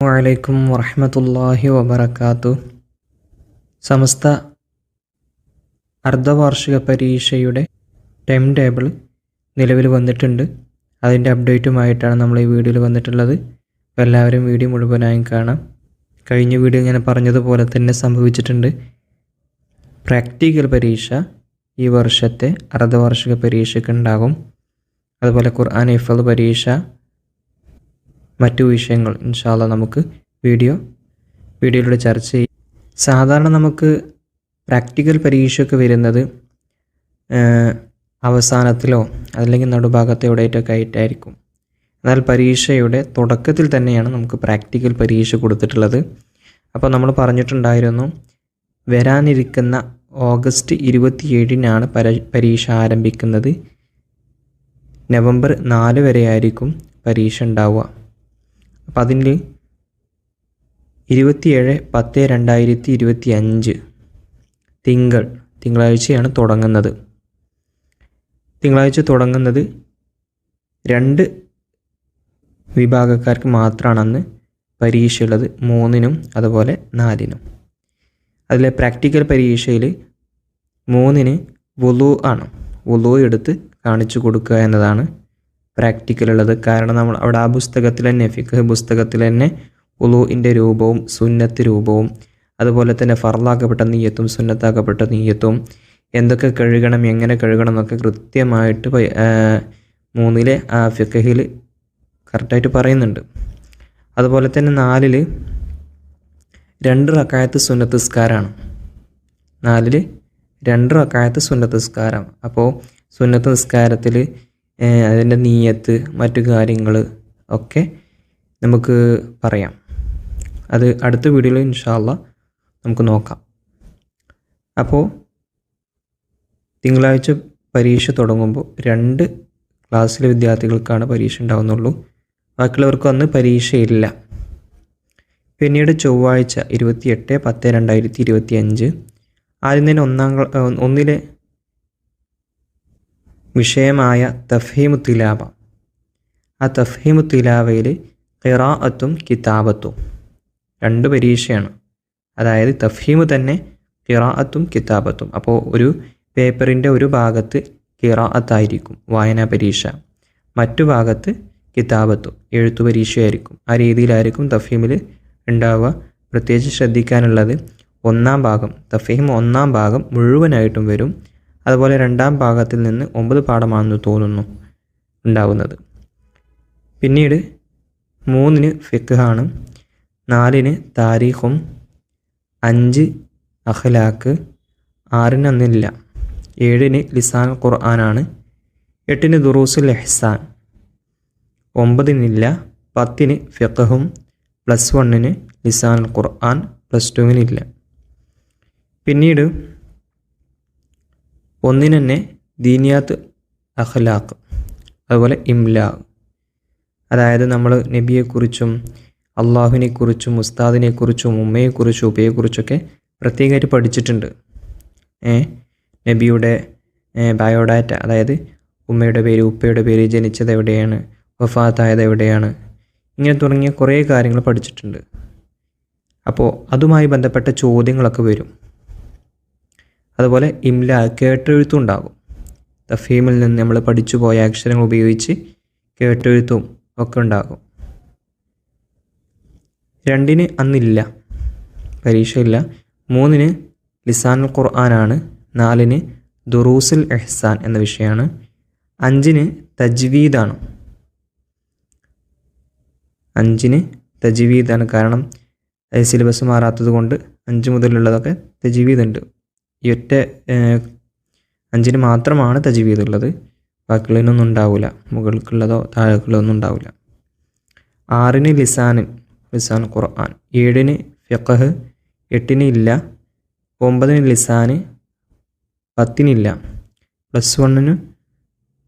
വലൈക്കും വറഹമത്തല്ലാഹി വബർക്കാത്തു സമസ്ത അർദ്ധവാർഷിക പരീക്ഷയുടെ ടൈം ടേബിൾ നിലവിൽ വന്നിട്ടുണ്ട്. അതിന്റെ അപ്ഡേറ്റുമായിട്ടാണ് നമ്മൾ ഈ വീഡിയോയിൽ വന്നിട്ടുള്ളത്. അപ്പോൾ എല്ലാവരും വീഡിയോ മുഴുവനായും കാണാം. കഴിഞ്ഞ വീഡിയോ ഞാൻ പറഞ്ഞതുപോലെ തന്നെ സംഭവിച്ചിട്ടുണ്ട്. പ്രാക്ടിക്കൽ പരീക്ഷ ഈ വർഷത്തെ അർദ്ധവാർഷിക പരീക്ഷയ്ക്ക് ഉണ്ടാകും. അതുപോലെ ഖുർആൻ ഇഫൽ പരീക്ഷ മറ്റു വിഷയങ്ങൾ ഇൻഷാല്ല നമുക്ക് വീഡിയോ വീഡിയോയിലൂടെ ചർച്ച ചെയ്യും. സാധാരണ നമുക്ക് പ്രാക്ടിക്കൽ പരീക്ഷയൊക്കെ വരുന്നത് അവസാനത്തിലോ അല്ലെങ്കിൽ നടുഭാഗത്തെ എവിടെയൊക്കെ ആയിട്ടായിരിക്കും. എന്നാൽ പരീക്ഷയുടെ തുടക്കത്തിൽ തന്നെയാണ് നമുക്ക് പ്രാക്ടിക്കൽ പരീക്ഷ കൊടുത്തിട്ടുള്ളത്. അപ്പോൾ നമ്മൾ പറഞ്ഞിട്ടുണ്ടായിരുന്നു വരാനിരിക്കുന്ന ഓഗസ്റ്റ് ഇരുപത്തിയേഴിനാണ് പര പരീക്ഷ ആരംഭിക്കുന്നത്. നവംബർ നാല് വരെയായിരിക്കും പരീക്ഷ ഉണ്ടാവുക. അപ്പം അതിൽ ഇരുപത്തിയേഴ് പത്ത് രണ്ടായിരത്തി ഇരുപത്തി അഞ്ച് തിങ്കൾ തിങ്കളാഴ്ചയാണ് തുടങ്ങുന്നത്. തിങ്കളാഴ്ച തുടങ്ങുന്നത് രണ്ട് വിഭാഗക്കാർക്ക് മാത്രമാണ് അന്ന് പരീക്ഷയുള്ളത് മൂന്നിനും അതുപോലെ നാലിനും. അതിലെ പ്രാക്ടിക്കൽ പരീക്ഷയിൽ മൂന്നിന് വുളു ആണ്. വുളു എടുത്ത് കാണിച്ചു കൊടുക്കുക എന്നതാണ് പ്രാക്ടിക്കൽ ഉള്ളത്. കാരണം നമ്മൾ അവിടെ ആ പുസ്തകത്തിൽ തന്നെ ഫിഖ് പുസ്തകത്തിൽ തന്നെ ഉലൂഇന്റെ രൂപവും സുന്നത്ത് രൂപവും അതുപോലെ തന്നെ ഫർലാക്കപ്പെട്ട നീയത്തും സുന്നത്താക്കപ്പെട്ട നീയത്തും എന്തൊക്കെ കഴുകണം എങ്ങനെ കഴുകണം എന്നൊക്കെ കൃത്യമായിട്ട് മൂന്നിലെ ആ ഫിഖഹിൽ കറക്റ്റായിട്ട് പറയുന്നുണ്ട്. അതുപോലെ തന്നെ നാലിൽ രണ്ട് റക്കായത്ത് സുന്നത്ത് നിസ്കാരമാണ് നാലിൽ രണ്ട് റക്കായത്ത് സുന്നത്ത് നിസ്കാരം അപ്പോൾ സുന്നത്ത് നിസ്കാരത്തിൽ അതിന്റെ നീയത്ത് മറ്റു കാര്യങ്ങൾ ഒക്കെ നമുക്ക് പറയാം. അത് അടുത്ത വീഡിയോയിൽ ഇൻഷാല്ല നമുക്ക് നോക്കാം. അപ്പോൾ തിങ്കളാഴ്ച പരീക്ഷ തുടങ്ങുമ്പോൾ രണ്ട് ക്ലാസ്സിലെ വിദ്യാർത്ഥികൾക്കാണ് പരീക്ഷ ഉണ്ടാകുന്നുള്ളൂ ബാക്കിയുള്ളവർക്ക് അന്ന് പരീക്ഷയില്ല. പിന്നീട് ചൊവ്വാഴ്ച ഇരുപത്തിയെട്ട് പത്ത് രണ്ടായിരത്തി ഇരുപത്തി അഞ്ച് ആദ്യം തന്നെ ഒന്നാം ഒന്നിലെ വിഷയമായ തഫ്ഹീമു തിലാബ ആ തഫ്ഹീമു തിലാവയിൽ ഖിറാഅത്തും കിതാബത്തും രണ്ട് പരീക്ഷയാണ്. അതായത് തഫീമ് തന്നെ ഖിറാഅത്തും കിതാബത്തും. അപ്പോൾ ഒരു പേപ്പറിന്റെ ഒരു ഭാഗത്ത് ഖിറാഅത്തായിരിക്കും വായനാ പരീക്ഷ. മറ്റു ഭാഗത്ത് കിതാബത്തും എഴുത്തു പരീക്ഷയായിരിക്കും. ആ രീതിയിലായിരിക്കും തഫീമിൽ ഉണ്ടാവുക. പ്രത്യേകിച്ച് ശ്രദ്ധിക്കാനുള്ളത് ഒന്നാം ഭാഗം തഫീം ഒന്നാം ഭാഗം മുഴുവനായിട്ടും വരും. അതുപോലെ രണ്ടാം ഭാഗത്തിൽ നിന്ന് ഒമ്പത് പാഠമാണെന്ന് തോന്നുന്നു ഉണ്ടാവുന്നത്. പിന്നീട് മൂന്നിന് ഫിഖാണ് നാലിന് താരീഖും അഞ്ച് അഖ്ലാക്ക് ആറിന് അന്നില്ല ഏഴിന് ലിസാൻ ഖുർആനാണ് എട്ടിന് ദുറൂസുൽ എഹ്സാൻ ഒമ്പതിനില്ല പത്തിന് ഫിഖഹും പ്ലസ് വണ്ണിന് ലിസാൻ ഖുർആൻ പ്ലസ് ടുവിനില്ല പിന്നീട് ഒന്നിന് തന്നെ ദീനിയാത്ത് അഖ്ലാഖ് അതുപോലെ ഇംല. അതായത് നമ്മൾ നബിയെക്കുറിച്ചും അള്ളാഹുവിനെക്കുറിച്ചും ഉസ്താദിനെക്കുറിച്ചും ഉമ്മയെക്കുറിച്ചും ഉപ്പയെക്കുറിച്ചൊക്കെ പ്രത്യേകമായിട്ട് പഠിച്ചിട്ടുണ്ട്. നബിയുടെ ബയോഡാറ്റ അതായത് ഉമ്മയുടെ പേര് ഉപ്പയുടെ പേര് ജനിച്ചത് എവിടെയാണ് വഫാത്തായത് എവിടെയാണ് ഇങ്ങനെ തുടങ്ങിയ കുറേ കാര്യങ്ങൾ പഠിച്ചിട്ടുണ്ട്. അപ്പോൾ അതുമായി ബന്ധപ്പെട്ട ചോദ്യങ്ങളൊക്കെ വരും. അതുപോലെ ഇംല കേട്ടെഴുത്തും ഉണ്ടാകും തഫീമിൽ നിന്ന് നമ്മൾ പഠിച്ചു പോയ അക്ഷരങ്ങൾ ഉപയോഗിച്ച് കേട്ടെഴുത്തും ഒക്കെ ഉണ്ടാകും. രണ്ടിന് അന്നില്ല പരീക്ഷയില്ല. മൂന്നിന് ലിസാനുൽ ഖുർആനാണ് നാലിന് ദുറൂസുൽ എഹ്സാൻ എന്ന വിഷയമാണ് അഞ്ചിന് തജ്വീദാണ് അഞ്ചിന് തജ്വീദാണ് കാരണം സിലബസ് മാറാത്തത് കൊണ്ട് അഞ്ച് മുതലുള്ളതൊക്കെ തജ്വീദ് ഉണ്ട്. ഈ ഒറ്റ അഞ്ചിന് മാത്രമാണ് തജ്വീദ് ഉള്ളത് ബാക്കിയുള്ളതിനൊന്നും ഉണ്ടാവില്ല മുകൾക്കുള്ളതോ താഴേക്കുള്ളതോ ഒന്നും ഉണ്ടാവില്ല ആറിന് ലിസാന് ലിസാൻ ഖുർആൻ. ഏഴിന് ഫിഖഹ് എട്ടിന് ഇല്ല. ഒമ്പതിന് ലിസാന് പത്തിനില്ല. പ്ലസ് വണ്ണിന്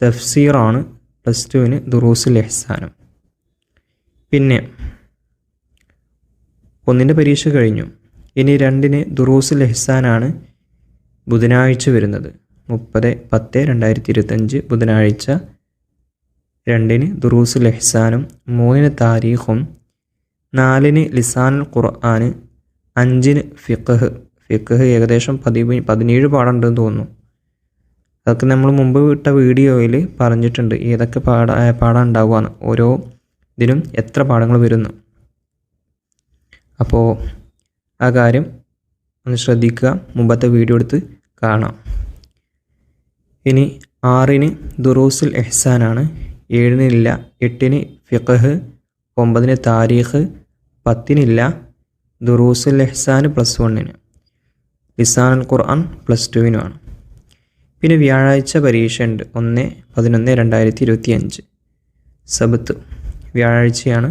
തഫ്സീറാണ്. പ്ലസ് ടുവിന് ദുറൂസുൽ എഹ്സാനും പിന്നെ ഒന്നിന്റെ പരീക്ഷ കഴിഞ്ഞു. ഇനി രണ്ടിന് ദുറൂസുൽ എഹ്സാനാണ് ബുധനാഴ്ച വരുന്നത്. മുപ്പത് പത്ത് രണ്ടായിരത്തി ഇരുപത്തഞ്ച് ബുധനാഴ്ച രണ്ടിന് ദുറൂസുൽ എഹ്സാനും മൂന്നിന് താരീഖും നാലിന് ലിസാനുൽ ഖുർആൻ അഞ്ചിന് ഫിഖഹ്. ഫിഖഹ് ഏകദേശം പതി പതിനേഴ് പാടുണ്ടെന്ന് തോന്നുന്നു. അതൊക്കെ നമ്മൾ മുമ്പ് വിട്ട വീഡിയോയിൽ പറഞ്ഞിട്ടുണ്ട് ഏതൊക്കെ പാട പാഠം ഉണ്ടാവുകയാണ് ഓരോ ഇതിനും എത്ര പാഠങ്ങൾ വരുന്നു. അപ്പോൾ ആ കാര്യം ഒന്ന് ശ്രദ്ധിക്കുക. മുമ്പത്തെ വീഡിയോ എടുത്ത് കാണാം. ഇനി ആറിന് ദുറൂസുൽ എഹ്സാനാണ് ഏഴിനില്ല എട്ടിന് ഫിഖഹ് ഒമ്പതിന് താരീഖ് പത്തിനില്ല ദുറൂസുൽ എഹ്സാൻ പ്ലസ് വണ്ണിന്. ലിസാനുൽ ഖുർആൻ പ്ലസ് ടുവിനുമാണ് പിന്നെ വ്യാഴാഴ്ച പരീക്ഷയുണ്ട് ഒന്ന് പതിനൊന്ന് രണ്ടായിരത്തി ഇരുപത്തി അഞ്ച് സബത്ത് വ്യാഴാഴ്ചയാണ്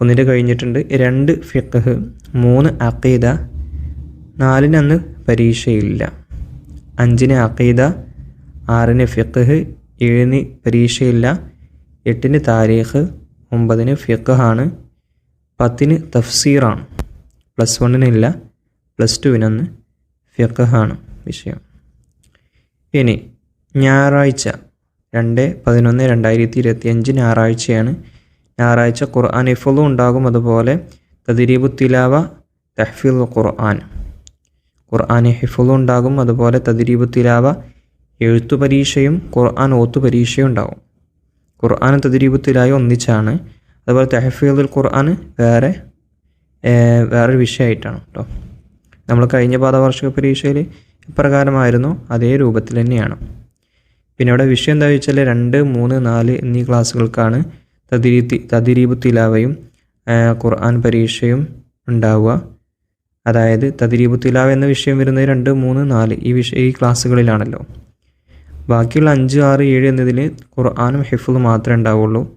ഒന്നിന്റെ കഴിഞ്ഞിട്ടുണ്ട് രണ്ട് ഫിഖഹ് മൂന്ന് അഖീദ നാലിന് അന്ന് പരീക്ഷയില്ല. അഞ്ചിന് അഖീദ ആറിന് ഫിഖ് ഏഴിന് പരീക്ഷയില്ല എട്ടിന് താരീഖ് ഒമ്പതിന് ഫിഖാണ് പത്തിന് തഫ്സീറാണ്. പ്ലസ് വണ്ണിനില്ല പ്ലസ് ടുവിനൊന്ന് ഫിഖാണ് വിഷയം. ഇനി ഞായറാഴ്ച രണ്ട് പതിനൊന്ന് രണ്ടായിരത്തി ഇരുപത്തി അഞ്ച് ഞായറാഴ്ചയാണ്. ഞായറാഴ്ച ഖുർആൻ ഇഫലും ഉണ്ടാകും. അതുപോലെ തദിരീബു തിലാവ ഖുർആാൻ ഖുർആൻ. ഖുർആൻ ഹിഫുളും ഉണ്ടാകും അതുപോലെ തദിരീബു തിലാവ എഴുത്തു പരീക്ഷയും ഖുർആൻ ഓത്തു പരീക്ഷയും ഉണ്ടാകും. ഖുർആൻ തദിരീബു തിലായ ഒന്നിച്ചാണ്. അതുപോലെ തെഹഫീദുൽ ഖുർആൻ വേറെ വേറൊരു വിഷയമായിട്ടാണ് കേട്ടോ നമ്മൾ കഴിഞ്ഞ പാദവാർഷിക പരീക്ഷയിൽ ഇപ്രകാരമായിരുന്നു അതേ രൂപത്തിൽ തന്നെയാണ്. പിന്നെ ഇവിടെ വിഷയം എന്താ വെച്ചാൽ രണ്ട് മൂന്ന് നാല് എന്നീ ക്ലാസ്സുകൾക്കാണ് തദിരി തദിരീബു തിലാവയും ഖുർആൻ പരീക്ഷയും ഉണ്ടാവുക. അതായത് തദിരീബു തിലാവ് എന്ന വിഷയം വരുന്നത് രണ്ട് മൂന്ന് നാല് ഈ വിഷയ ഈ ക്ലാസ്സുകളിലാണല്ലോ. ബാക്കിയുള്ള അഞ്ച് ആറ് ഏഴ് എന്നതിൽ ഖുർആാനും ഹിഫും മാത്രമേ ഉണ്ടാവുള്ളൂ.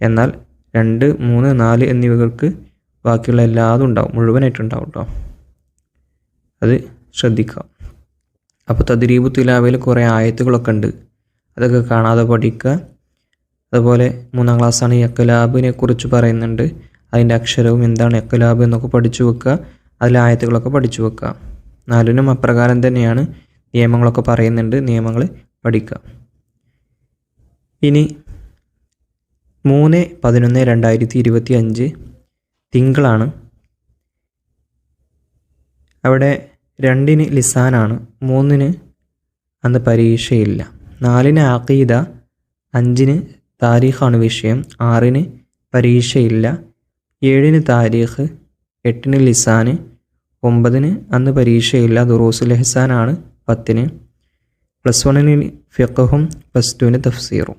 എന്നാൽ രണ്ട് മൂന്ന് നാല് എന്നിവകൾക്ക് ബാക്കിയുള്ള എല്ലാതും ഉണ്ടാവും മുഴുവനായിട്ടുണ്ടാവും കേട്ടോ അത് ശ്രദ്ധിക്കാം. അപ്പോൾ തദ്രീബു തിലാവയിൽ കുറേ ആയത്തുകളൊക്കെ ഉണ്ട്. അതൊക്കെ കാണാതെ പഠിക്കുക അതുപോലെ മൂന്നാം ക്ലാസ്സാണ് എക്കലാബിനെ കുറിച്ച് പറയുന്നുണ്ട്. അതിന്റെ അക്ഷരവും എന്താണ് എക്കലാബ് എന്നൊക്കെ പഠിച്ചു വെക്കുക അതിലെ ആയത്തുകളൊക്കെ പഠിച്ചു വെക്കുക. നാലിനും അപ്രകാരം തന്നെയാണ് നിയമങ്ങളൊക്കെ പറയുന്നുണ്ട്. നിയമങ്ങൾ പഠിക്കുക. ഇനി മൂന്ന് പതിനൊന്ന് രണ്ടായിരത്തി ഇരുപത്തി അഞ്ച് തിങ്കളാണ്. അവിടെ രണ്ടിന് ലിസാനാണ് മൂന്നിന് അന്ന് പരീക്ഷയില്ല. നാലിന് ആഖീദ അഞ്ചിന് താരീഖാണ് വിഷയം ആറിന് പരീക്ഷയില്ല. ഏഴിന് താരീഖ് എട്ടിന് ലിസാന് ഒമ്പതിന് അന്ന് പരീക്ഷയില്ല. ദുറൂസുൽ ഹസാനാണ് പത്തിന്. പ്ലസ് വണ്ണിന് ഫിഖഹും പ്ലസ് ടുവിന് തഫ്സീറും.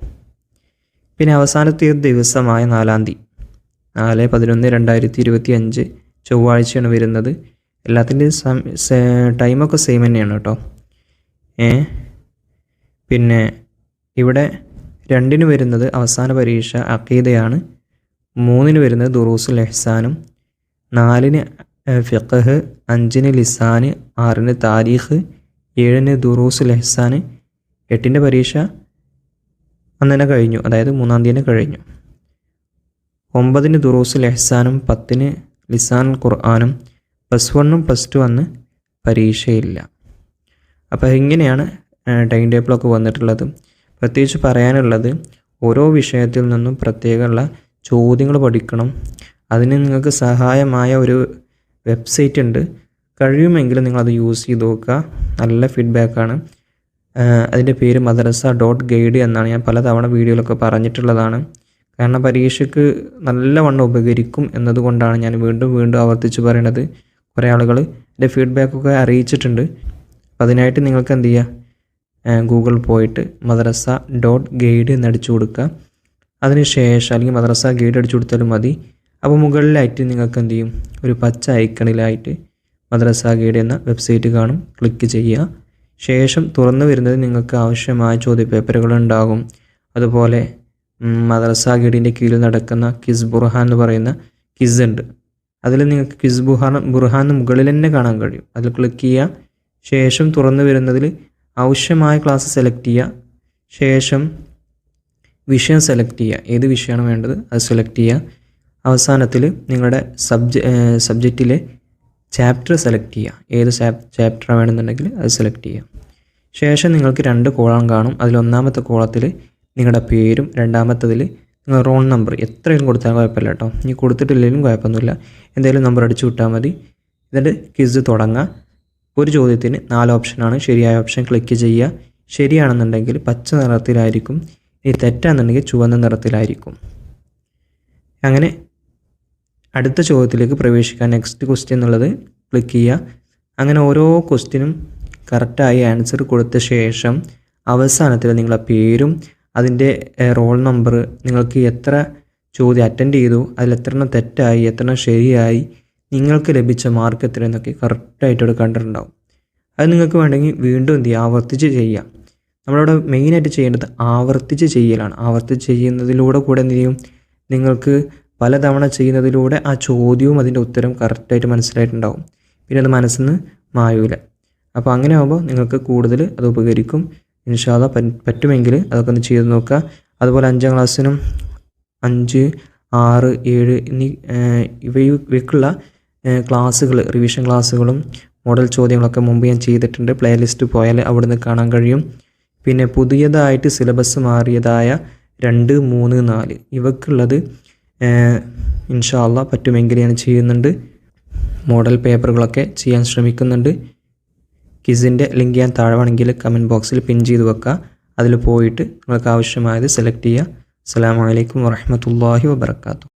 പിന്നെ അവസാനത്തെ ദിവസമായ നാലാം തീയതി. നാല് പതിനൊന്ന് രണ്ടായിരത്തി ഇരുപത്തി അഞ്ച് ചൊവ്വാഴ്ചയാണ് വരുന്നത് എല്ലാത്തിന്റെയും ടൈമൊക്കെ സെയിം തന്നെയാണ് കേട്ടോ. ഏ? പിന്നെ ഇവിടെ രണ്ടിന് വരുന്നത് അവസാന പരീക്ഷ അക്കീദയാണ് മൂന്നിന് വരുന്നത് ദുറൂസുൽ എഹ്സാനും. നാലിന് ഫിഖഹ് അഞ്ചിന് ലിസാന് ആറിന് താരീഖ് ഏഴിന് ദുറൂസ് എഹ്സാന് എട്ടിന്റെ പരീക്ഷ അന്ന് തന്നെ കഴിഞ്ഞു. അതായത് മൂന്നാം തീയതി കഴിഞ്ഞു. ഒമ്പതിന് ദുറൂസ് എഹ്സാനും പത്തിന് ലിസാൻ ഖുർആാനും പ്ലസ് വണ്ണും പ്ലസ് ടു അന്ന് പരീക്ഷയില്ല. അപ്പോൾ ഇങ്ങനെയാണ് ടൈം ടേബിളൊക്കെ വന്നിട്ടുള്ളത്. പ്രത്യേകിച്ച് പറയാനുള്ളത് ഓരോ വിഷയത്തിൽ നിന്നും പ്രത്യേകമുള്ള ചോദ്യങ്ങൾ പഠിക്കണം. അതിന് നിങ്ങൾക്ക് സഹായമായ ഒരു വെബ്സൈറ്റ് ഉണ്ട് കഴിയുമെങ്കിൽ നിങ്ങളത് യൂസ് ചെയ്ത് നോക്കുക. നല്ല ഫീഡ്ബാക്കാണ്. അതിന്റെ പേര് മദ്രസ ഡോട്ട് ഗൈഡ് എന്നാണ്. ഞാൻ പലതവണ വീഡിയോയിലൊക്കെ പറഞ്ഞിട്ടുള്ളതാണ്. കാരണം പരീക്ഷയ്ക്ക് നല്ലവണ്ണം ഉപകരിക്കും എന്നതുകൊണ്ടാണ് ഞാൻ വീണ്ടും വീണ്ടും ആവർത്തിച്ച് പറയുന്നത് കുറേ ആളുകൾ എന്റെ ഫീഡ്ബാക്കൊക്കെ അറിയിച്ചിട്ടുണ്ട്. അപ്പം അതിനായിട്ട് നിങ്ങൾക്ക് എന്ത് ചെയ്യുക ഗൂഗിൾ പോയിട്ട് മദ്രസ ഡോട്ട് ഗൈഡ് എന്ന് അടിച്ചു കൊടുക്കുക അതിനുശേഷം അല്ലെങ്കിൽ മദ്രസ ഗൈഡ് അടിച്ചു കൊടുത്താലും മതി. അപ്പോൾ മുകളിലായിട്ട് നിങ്ങൾക്ക് എന്ത് ചെയ്യും ഒരു പച്ച ഐക്കണിലായിട്ട് മദ്രസ ഗൈഡ് എന്ന വെബ്സൈറ്റ് കാണും. ക്ലിക്ക് ചെയ്യുക. ശേഷം തുറന്നു വരുന്നത് നിങ്ങൾക്ക് ആവശ്യമായ ചോദ്യപേപ്പറുകൾ ഉണ്ടാകും അതുപോലെ മദ്രസ ഗൈഡിന്റെ കീഴിൽ നടക്കുന്ന കിസ് ബുർഹാൻ എന്ന് പറയുന്ന കിസ് ഉണ്ട്. അതിൽ നിങ്ങൾക്ക് കിസ് ബുഹാൻ ബുർഹാൻ മുകളിൽ തന്നെ കാണാൻ കഴിയും. അതിൽ ക്ലിക്ക് ചെയ്യുക. ശേഷം തുറന്നു വരുന്നതിൽ ആവശ്യമായ ക്ലാസ് സെലക്ട് ചെയ്യുക. ശേഷം വിഷയം സെലക്ട് ചെയ്യുക. ഏത് വിഷയമാണ് വേണ്ടത്? അത് സെലക്ട് ചെയ്യുക. അവസാനത്തിൽ നിങ്ങളുടെ സബ്ജ സബ്ജക്റ്റിലെ ചാപ്റ്റർ സെലക്ട് ചെയ്യുക. ഏത് ചാപ്റ്റർ വേണമെന്നുണ്ടെങ്കിൽ അത് സെലക്ട് ചെയ്യുക. ശേഷം നിങ്ങൾക്ക് രണ്ട് കോളം കാണും. അതിൽ ഒന്നാമത്തെ കോളത്തിൽ നിങ്ങളുടെ പേരും രണ്ടാമത്തതിൽ നിങ്ങൾ റോൾ നമ്പർ എത്രയും കൊടുത്താൽ കുഴപ്പമില്ല കേട്ടോ. ഇനി കൊടുത്തിട്ടില്ലെങ്കിലും കുഴപ്പമൊന്നുമില്ല. എന്തെങ്കിലും നമ്പർ അടിച്ചു വിട്ടാൽ മതി. എന്നിട്ട് ക്വിസ് തുടങ്ങുക ഒരു ചോദ്യത്തിന് നാല് ഓപ്ഷനാണ് ശരിയായ ഓപ്ഷൻ ക്ലിക്ക് ചെയ്യുക. ശരിയാണെന്നുണ്ടെങ്കിൽ പച്ച നിറത്തിലായിരിക്കും. ഇനി തെറ്റാണെന്നുണ്ടെങ്കിൽ ചുവന്ന നിറത്തിലായിരിക്കും. അങ്ങനെ അടുത്ത ചോദ്യത്തിലേക്ക് പ്രവേശിക്കുക. നെക്സ്റ്റ് ക്വസ്റ്റ്യൻ എന്നുള്ളത് ക്ലിക്ക് ചെയ്യുക. അങ്ങനെ ഓരോ ക്വസ്റ്റ്യനും കറക്റ്റായി ആൻസർ കൊടുത്ത ശേഷം അവസാനത്തിൽ നിങ്ങളുടെ പേരും അതിന്റെ റോൾ നമ്പർ നിങ്ങൾക്ക് എത്ര ചോദ്യം അറ്റൻഡ് ചെയ്തു അതിൽ എത്ര എണ്ണം തെറ്റായി എത്രണ്ണം ശരിയായി നിങ്ങൾക്ക് ലഭിച്ച മാർക്ക് എത്ര എന്നൊക്കെ കറക്റ്റായിട്ട് ഇവിടെ കണ്ടിട്ടുണ്ടാവും. അത് നിങ്ങൾക്ക് വേണമെങ്കിൽ വീണ്ടും എന്ത് ചെയ്യുക? ആവർത്തിച്ച് ചെയ്യുക. നമ്മളവിടെ മെയിനായിട്ട് ചെയ്യേണ്ടത് ആവർത്തിച്ച് ചെയ്യലാണ്. ആവർത്തിച്ച് ചെയ്യുന്നതിലൂടെ കൂടെ എന്ത് ചെയ്യും? നിങ്ങൾക്ക് പലതവണ ചെയ്യുന്നതിലൂടെ ആ ചോദ്യവും അതിന്റെ ഉത്തരം കറക്റ്റായിട്ട് മനസ്സിലായിട്ടുണ്ടാവും. പിന്നെ അത് മനസ്സിൽ നിന്ന് മായൂല. അപ്പോൾ അങ്ങനെ ആകുമ്പോൾ നിങ്ങൾക്ക് കൂടുതൽ അത് ഉപകരിക്കും. ഇൻഷാല്ല പറ്റുമെങ്കിൽ അതൊക്കെ ഒന്ന് ചെയ്ത് നോക്കുക. അതുപോലെ അഞ്ചാം ക്ലാസ്സിനും അഞ്ച് ആറ് ഏഴ് എന്നീ ഇവയും ഇവയ്ക്കുള്ള ക്ലാസ്സുകൾ റിവിഷൻ ക്ലാസ്സുകളും മോഡൽ ചോദ്യങ്ങളൊക്കെ മുമ്പ് ഞാൻ ചെയ്തിട്ടുണ്ട്. പ്ലേലിസ്റ്റ് പോയാൽ അവിടുന്ന് കാണാൻ കഴിയും. പിന്നെ പുതിയതായിട്ട് സിലബസ് മാറിയതായ രണ്ട് മൂന്ന് നാല് ഇവക്കുള്ളത് ഇൻഷാല്ല പറ്റുമെങ്കിൽ ഞാൻ ചെയ്യുന്നുണ്ട്. മോഡൽ പേപ്പറുകളൊക്കെ ചെയ്യാൻ ശ്രമിക്കുന്നുണ്ട്. കിസിന്റെ ലിങ്ക് ഞാൻ താഴെ വേണമെങ്കിൽ കമന്റ് ബോക്സിൽ പിൻ ചെയ്ത് വെക്കുക അതിൽ പോയിട്ട് നിങ്ങൾക്ക് ആവശ്യമായത് സെലക്ട് ചെയ്യുക. അസ്സാം വലൈക്കും വാഹമത്തല്ലാഹി വാബർക്കാത്തു